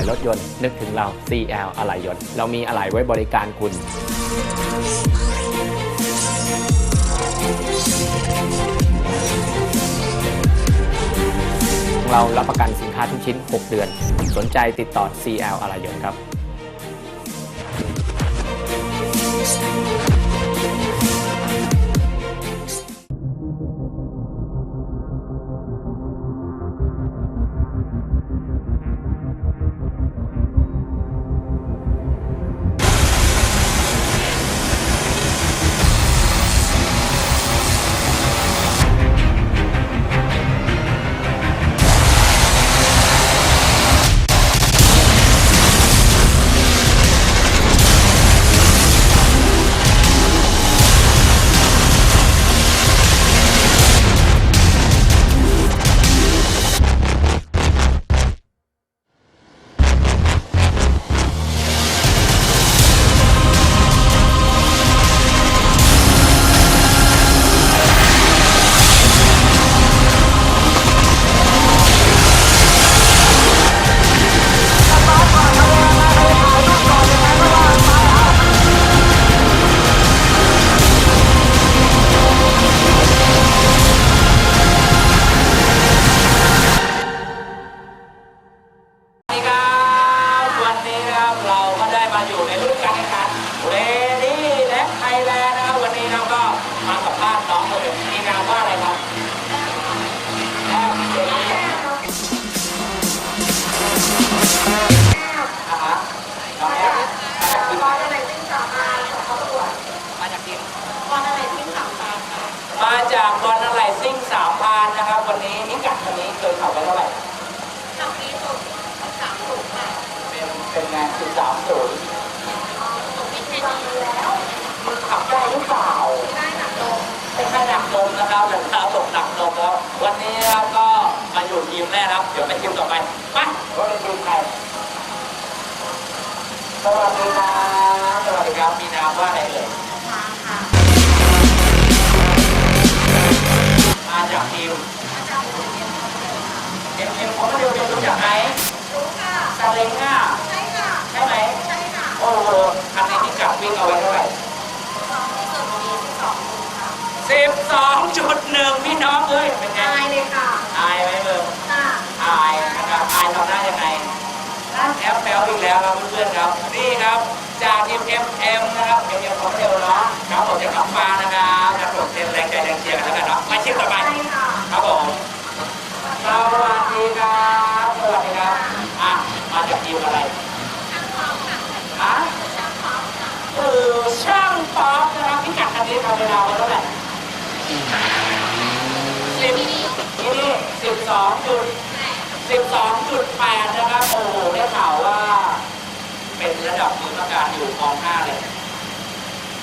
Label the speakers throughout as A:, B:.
A: ล่รถยนต์ นึกถึงเรา CL อะไหล่ยนต์ เรามีอะไหล่ไว้บริการคุณเรารับประกันสินค้าทุกชิ้น 6 เดือน สนใจติดต่อ CL อะไหล่ยนต์ครับ
B: แรกนะครับเดี๋ย
C: ว
B: ไปทีมต่อไปไปว่าเป็นทีมใครสวัสดีครับสวัสดีครับมีนามว่าอะไรเอ่ย
C: มาค่ะ
B: มาจากทีม
C: อาจารย์ผมเรียนมาเลยค่ะ
B: เอ็มเอ็มของเดียวเป็นรู้จักไหม
C: รู้ค่ะ
B: ซาเล้งอะ
C: ใช่ค่ะ
B: ใช่ไหม
C: ใช่ค่ะ
B: โอ้โหคันนี้ที่กลับวิ่งเอาไว้เท่าไหร่
C: สองที่สุดมีที่สองค่ะ
B: สิบสองจุดหนึ่งพี่น้องเอ้ยเป็นไง
C: ตายเลยค่ะ
B: อายไหมเบิ่ม
C: ค่ะ
B: อายนะครับอายทำหน้ายังไงนั่นแอปแปลอีกแล้วครับเพื่อนๆครับนี่ครับจากทีม FM นะครับเอ็มเอ็มของเร็วเนาะครับผมจะขับฟ้านะครับจะปลุกเต้นแรงใจแรงเชียร์กันแล้วกันเนาะมาชิมต่อไป
C: ใช่ค่ะ
B: ครับผมสวัสดีครับสวัสดีครับอะมาจากทีมอะไร
C: ช่างพร้อมค่ะ
B: อะ
C: ช่างพร้อมค่ะ
B: เออช่างป๊อปนะครับพิกัดคันนี้ทำเวลาไว้เท่าไหร่สิบนี่สิบสองจุด สิบสองจุดแปดนะครับ โอ้โหได้ข่าวว่า เป็นระดับมือประการอยู่กองห้าเลย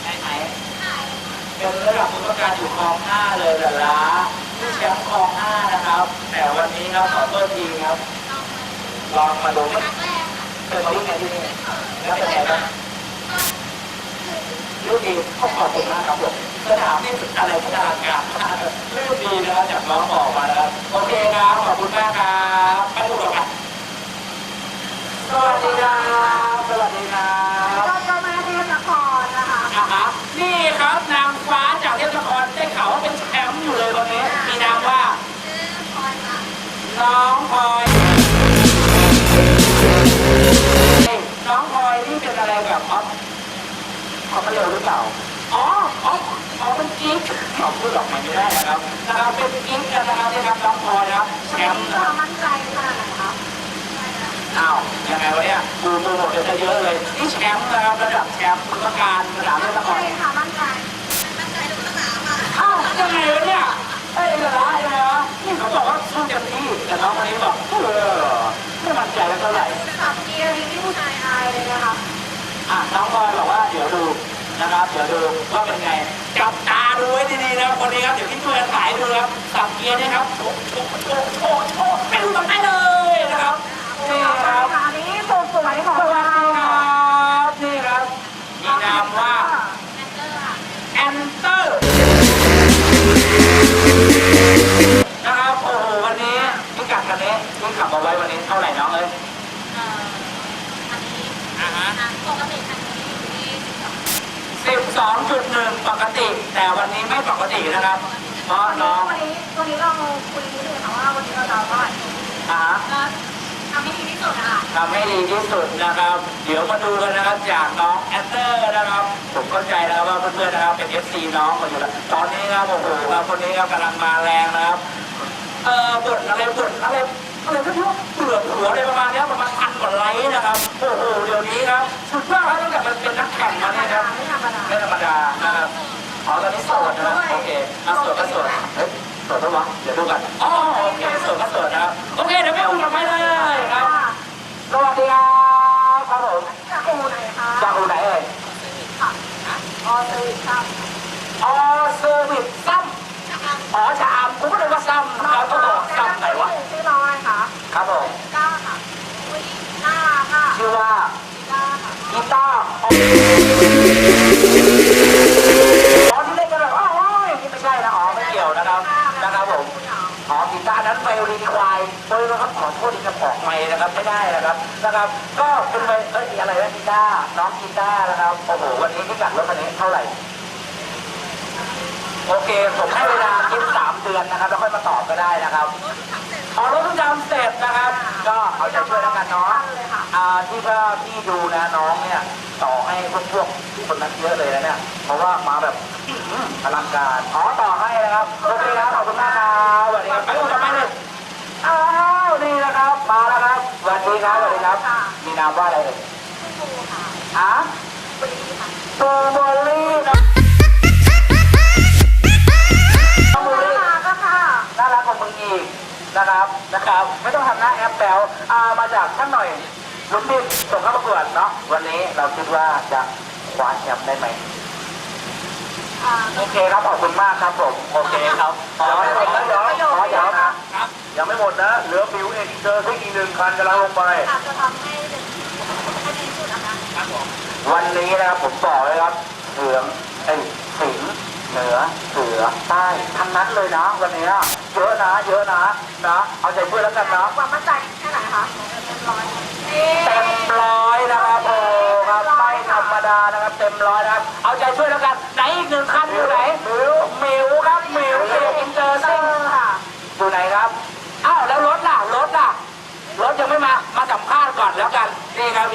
B: ใช่ไหมเป็นระดับมือประการอยู่กองห้าเลยแต่ละที่แชมป์กองห้านะครับ แต่วันนี้ครับขอโทษทีครับ ลองมาดูไหม
C: ครั้งแรกค่ะ
B: เคยมาวิ่งไงที่นี่แล้วเป็นไงบ้างลื่นดีขอบคุณมากครับผม สนามนี่อะไรพัฒนาการมากลื่นดีนะจับจากน้องบอกมานะครับโอเคครับขอบคุณมากครับไปดูกันสวัสดีครับ
C: กิ๊
B: กขอ
C: พู
B: ดออกมาไม่ได้นะครับนะครับเป็นกิ๊กกันนะครับนี่ครับน้องพลอยนะครับแชมป์
C: นะค
B: รับ
C: มั่นใจขนาดไหนคะ
B: อ้าวยังไงวะเนี่ยดูดูหมดเลยเยอะเลยนี่แชมป์นะครับระดับแชมป์ประการระดับเทพนค
C: ใช่
B: ร
C: ค่ะมั่นใจมั่นใจทุกสนามอะ
B: อ้าวยังไงวะเนี่ยเอ้ยเหรอยังไงวะนี่เขาบอกว่าสู้เต็มที่แต่น้อง คนนี้
C: ค
B: รับเดี๋ยวพี่ช่วยกันถ่ายดูครับสับเกียร์เนี่ยครับโชว์โชว์โชว์โชว์โชว์ไปดูกันได้เลยนะครับนี่ครับ
C: ค่ะนี้สุดสวยของ
B: สวัส
C: เรา
B: นะครับ เพราะน้อง
C: วันนี้วันนี้เราคุยนิดนึงค่ะว่าวันนี้เราจะว่า
B: อ่า
C: ทำให้ดีที่สุดอะค่ะ
B: ทำให้ดีที่สุดนะครับ เดี๋ยวมาดูกันนะครับจากน้องแอนเตอร์นะครับ ผมเข้าใจแล้วว่าเพื่อนๆนะครับเป็น FC น้องมาอยู่แล้วตอนนี้ครับโอ้โหครับคนนี้ครับกำลังมาแรงนะครับ เออบทอะไรบทอะไรอะไรก็ที่ว่าเปลือกหัวอะไรประมาณเนี้ยประมาณพันกว่าไลค์นะครับ โอ้โหเดี๋ยวนี้ครับสุดยอดครับตั้งแต่มันเป็นนักแข่งมาเนี่ยครับ
C: ไม่ธรรมดา
B: ดปะวะเดี๋ยวดูกันอ๋อโอเคโสดก็โสดนะครับโอเคเดี๋ยวไม่อุ้มกันไปเลยครับสวัสดีครับครับผม
C: จากอูไหนคะ
B: จากอูไหนเอ่ย
C: ค่ะออสเตรเลียค่ะ
B: อ๋อเซอร์วิสซ้ำอ๋อชามกูก็เลยว่าซ้ำครับก็บอกซ้ำไหนวะ
C: ชื่อน้อยค่ะ
B: ครับผม
C: ก้าค่ะอุ้ยน่ารักค่ะ
B: ชื่อว่า
C: ก้าค่ะ
B: กีตาร์ กี่ยวนะครับนะครับผมอ๋อกีตาร์นั้นไวโอลินควายโดยนะครับขอโทษที่จะบอกไม่นะครับไม่ได้นะครับนะครับก็เป็นไวเอ้ยอะไรนะกีตาร์น้องกีตาร์นะครับโอ้โหวันนี้พิกัดรถคันนี้เท่าไหร่โอเคผมให้เวลาคิดสามเดือนนะครับแล้วค่อยมาตอบก็ได้นะครับอ๋อรถทุกยามเสร็จนะครับ ก็เอาใจช่วยแล้วกันเนาะอ่าที่ว่าพี่ดูนะน้องเนี่ยต่อให้พวกพวกคนนั้นเยอะเลยนะเนี่ยเพราะว่ามาแบบอื้อหืออลังการอ๋อต่อให้ นะครับโอเคครับขอบคุณมากครับสวัสดีครับไปกันไปเลยอ้าวนี่นะครับมาแล้วครับสวัสดีครับสวัสดีครับ มีนามว่าอะไรเอ่ย
C: ชื่อปูค่ะ
B: ฮะ
C: ปรีค่ะ
B: ตูโบลี่นะน้องโบลี่
C: น่ารักก็ค่ะ
B: น่ารักกว่ามึงอีกนะครับนะครับ ไม่ต้องทำหน้าแอปแปลวอ่ามาจากท่านหน่อยลุ้นดิส่งเข้าประกวดเนาะวันนี้เราคิดว่าจะคว้าแชมป์ได้ไหม
C: อ่า
B: โอเคครับขอบคุณมากครับผมโอเคครับขอให้ผมนะเดี๋ยวขอเดี๋ยวนะยังไม่หมดนะเหลือบิวเอ็กเจอร์ซิ่งอีกหนึ่งคันกำลังลงไป
C: อาจจะทำให้เป็นให้ดีที่สุดนะคะ
B: วันนี้นะครับผมบอกเลยครับเหลืองไอ้ยสิงห์เหนือเสือใต้ทั้งนั้นเลยนะวันนี้เยอะนะเยอะนะนะเอาใจช่วยแล้วกันนะ
C: ความมั่นใจแค่ไหนคะ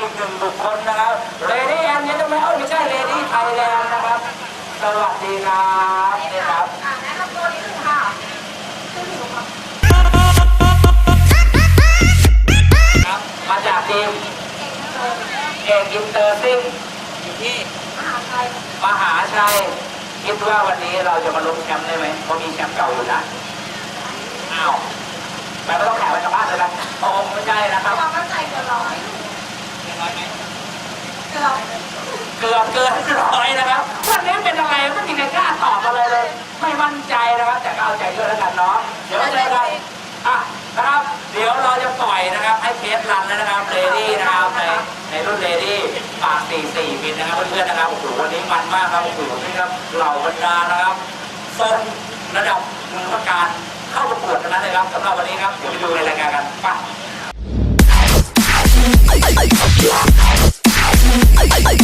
C: อี
B: กหนึ่งบุ
C: ค
B: คลนะครับเลดี้แอนยังไม่เอ้ยไม่ใช่เลดี้ไทยแลนด์นะครับ สวัสดีครับนี่ครับ
C: อ่าแนะนำตัวนิดนึงค่ะชื่อหมิวค่ะ
B: ครับ มาจากทีมเอกอินเตอร์ซิ่งอยู่ที่
C: มหาชัย
B: มหาชัยคิดว่าวันนี้เราจะมาลุ้นแชมป์ได้ไหมเพราะมีแชมป์เก่าอยู่นะอ้าวแม่ไม่ต้องแข่งไปกับบ้านเลยนะโอ้ไม่ใช่นะครับ
C: ความมั่นใจเกินร้อย
B: เรียบร้อยไหม
C: เกินร้อย
B: เกือบเกินร้อยนะครับวันนี้เป็นอะไรไม่มีใครกล้าตอบอะไรเลย ไม่มั่นใจนะครับ แต่ก็เอาใจด้วยแล้วกันเนาะเดี๋ยวเจอกันอะนะครับ เดี๋ยวเราจะปล่อยนะครับ ให้เคสรันแล้วนะครับเลดี้นะครับในในรุ่นเลดี้ปาก44มิลนะครับเพื่อนๆนะครับโอ้โหวันนี้มันมากครับโอ้โหนี่ครับเหล่าบรรดานะครับทรงระดับมือประการเข้าประกวดทั้งนั้นเลยครับสำหรับวันนี้ครับเดี๋ยวไปดูในรายการกันไป I'm